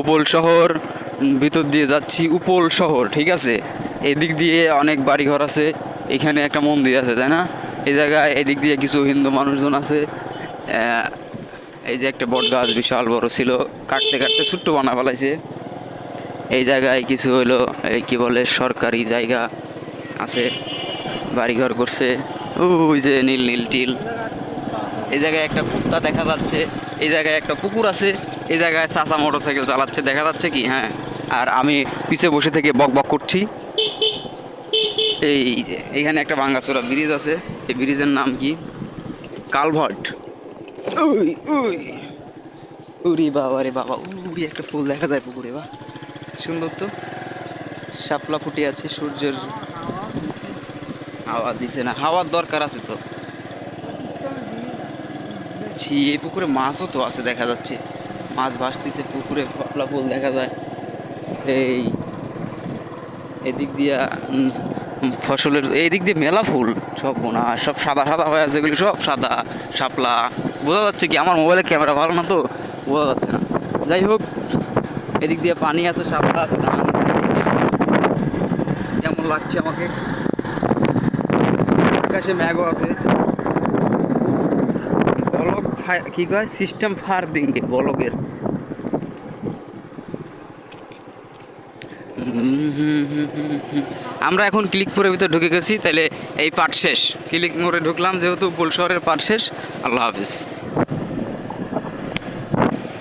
উপল শহর, ভিতর দিয়ে যাচ্ছি উপল শহর, ঠিক আছে? এদিক দিয়ে অনেক বাড়িঘর আছে, এখানে একটা মন্দির আছে, তাই না? এই জায়গায় এদিক দিয়ে কিছু হিন্দু মানুষজন আছে এই যে একটা বট গাছ বিশাল বড় ছিল, কাটতে কাটতে ছোট্ট বানা ফেলাইছে। এই জায়গায় কিছু হলো এই কী বলে, সরকারি জায়গা আছে, বাড়িঘর করছে, ওই যে নীল নীল টিল। এই জায়গায় একটা কুত্তা দেখা যাচ্ছে, এই জায়গায় একটা পুকুর আছে এই জায়গায় চাচা মোটর সাইকেল চালাচ্ছে, দেখা যাচ্ছে কি? হ্যাঁ। আর আমি পিছে বসে থেকে বক বক করছি। এই যে, এখানে একটা ভাঙ্গাচোরা ব্রিজ আছে। এই ব্রিজের নাম কি? কালভার্ট। ওই ওই উরি বাবা রে বাবা, উরি একটা ফুল দেখা যায় পুকুরে বা সুন্দর তো। শাপলা ফুটে আছে, সূর্যের হাওয়া দিছে না, হাওয়ার দরকার আছে তো। ছি, এই পুকুরে মাছও তো আছে, দেখা যাচ্ছে। মাছ ভাসতেছে, পুকুরে শাপলা ফুল দেখা যায়। এই, এদিক দিয়া ফসলের এই দিক দিয়ে মেলা ফুল, সব বোনা সব সাদা সাদা হয়ে আছে এগুলি, সব সাদা, শাপলা। বোঝা যাচ্ছে কি আমার মোবাইলের ক্যামেরা ভালো না তো? বোঝা যাচ্ছে না। যাই হোক, এদিক দিয়ে পানি আছে, শাপলা আছে, ধান কেমন লাগছে আমাকে? আকাশে ম্যাগও আছে। কি কয়? সিস্টেম ফার দিনকে বলকের। আমরা এখন ক্লিক করে ভিতরে ঢুকে গেছি তাহলে এই পাঠ শেষ। ক্লিক মোড়ে ঢুকলাম, যেহেতু শহরের পাঠ শেষ। আল্লাহ হাফিজ।